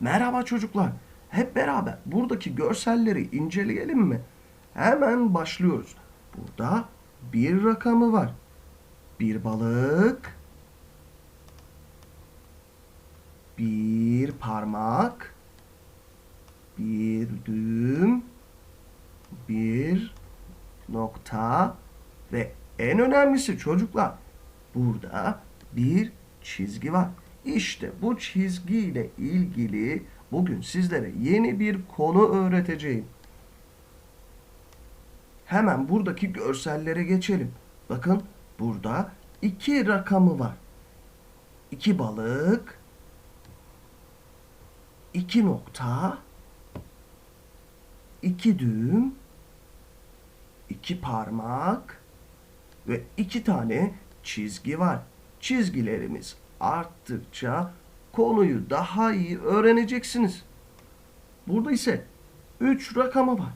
Merhaba çocuklar. Hep beraber buradaki görselleri inceleyelim mi? Hemen başlıyoruz. Burada bir rakamı var. Bir balık. Bir parmak. Bir düğüm. Bir nokta ve en önemlisi çocuklar burada bir çizgi var. İşte bu çizgiyle ilgili bugün sizlere yeni bir konu öğreteceğim. Hemen buradaki görsellere geçelim. Bakın burada iki rakamı var. İki balık, iki nokta, iki düğüm, iki parmak ve iki tane çizgi var. Çizgilerimiz arttıkça konuyu daha iyi öğreneceksiniz. Burada ise üç rakamı var.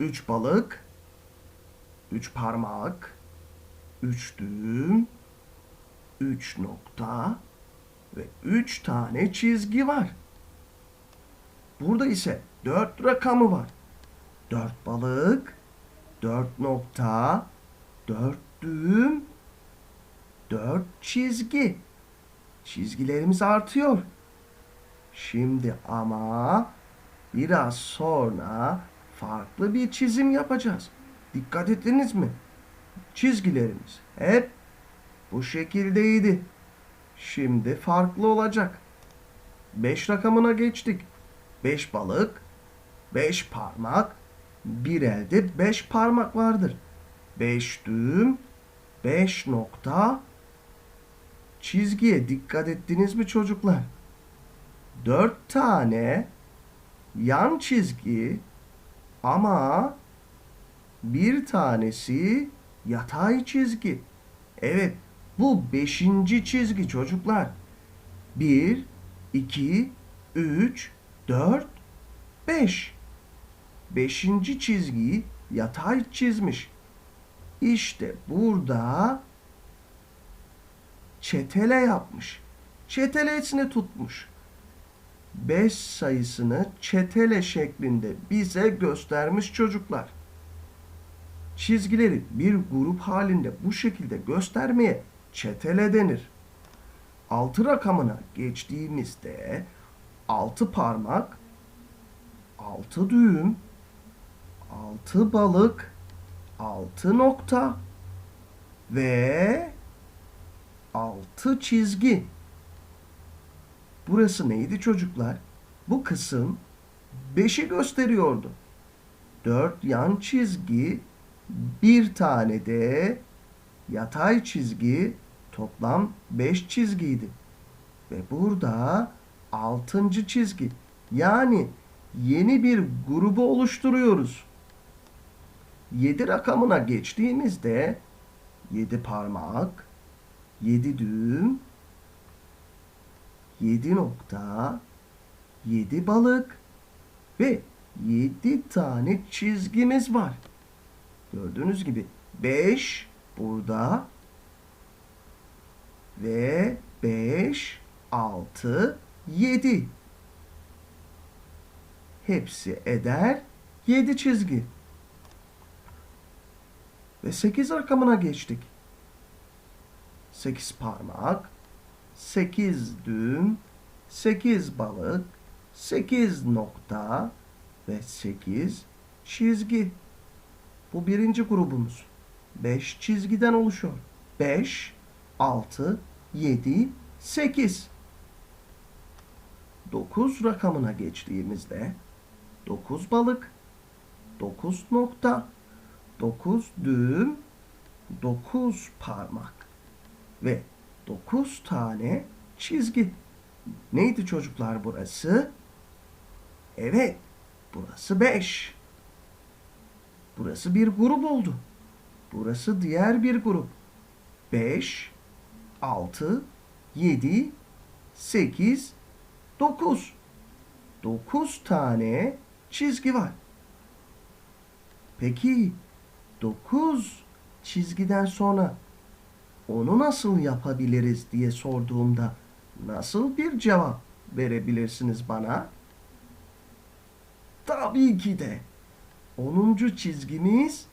Üç balık, üç parmak, üç düğüm, üç nokta ve üç tane çizgi var. Burada ise dört rakamı var. Dört balık, dört nokta, dört düğüm, dört çizgi. Çizgilerimiz artıyor. Şimdi ama biraz sonra farklı bir çizim yapacağız. Dikkat ettiniz mi? Çizgilerimiz hep bu şekildeydi. Şimdi farklı olacak. Beş rakamına geçtik. Beş balık, beş parmak, bir elde beş parmak vardır. Beş düğüm, beş nokta, çizgiye dikkat ettiniz mi çocuklar? Dört tane yan çizgi ama bir tanesi yatay çizgi. Evet, bu beşinci çizgi çocuklar. Bir, iki, üç, dört, beş. Beşinci çizgiyi yatay çizmiş. İşte burada çetele yapmış. Çetelesini tutmuş. 5 sayısını çetele şeklinde bize göstermiş çocuklar. Çizgileri bir grup halinde bu şekilde göstermeye çetele denir. 6 rakamına geçtiğimizde 6 parmak, 6 düğüm, 6 balık, 6 nokta ve 6 çizgi. Burası neydi çocuklar? Bu kısım 5'i gösteriyordu. 4 yan çizgi, bir tane de yatay çizgi toplam 5 çizgiydi. Ve burada 6. çizgi yani yeni bir grubu oluşturuyoruz. 7 rakamına geçtiğimizde 7 parmak, 7 düğüm, 7 nokta, 7 balık ve 7 tane çizgimiz var. Gördüğünüz gibi 5 burada ve 5, 6, 7. Hepsi eder 7 çizgi. Ve 8 rakamına geçtik. 8 parmak, 8 düğüm, 8 balık, 8 nokta ve 8 çizgi. Bu birinci grubumuz. 5 çizgiden oluşuyor. 5, 6, 7, 8. 9 rakamına geçtiğimizde 9 balık, 9 nokta, 9 düğüm, 9 parmak ve 9 tane çizgi. Neydi çocuklar burası? Evet, burası 5. Burası bir grup oldu. Burası diğer bir grup. 5, 6, 7, 8, 9. 9 tane çizgi var. Peki 9 çizgiden sonra onu nasıl yapabiliriz diye sorduğumda nasıl bir cevap verebilirsiniz bana? Tabii ki de. 10. çizgimiz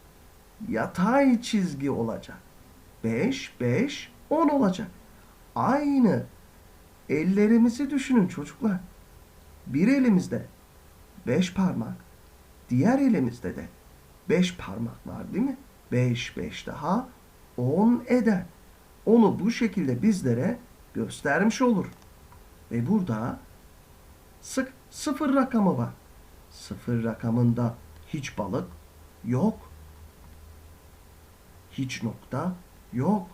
yatay çizgi olacak. 5, 5, 10 olacak. Aynı. Ellerimizi düşünün çocuklar. Bir elimizde 5 parmak, diğer elimizde de 5 parmak var değil mi? 5, 5 daha 10 eder. Onu bu şekilde bizlere göstermiş olur. Ve burada sık sıfır rakamı var. Sıfır rakamında hiç balık yok. Hiç nokta yok.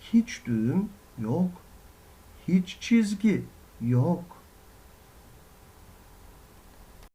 Hiç düğüm yok. Hiç çizgi yok.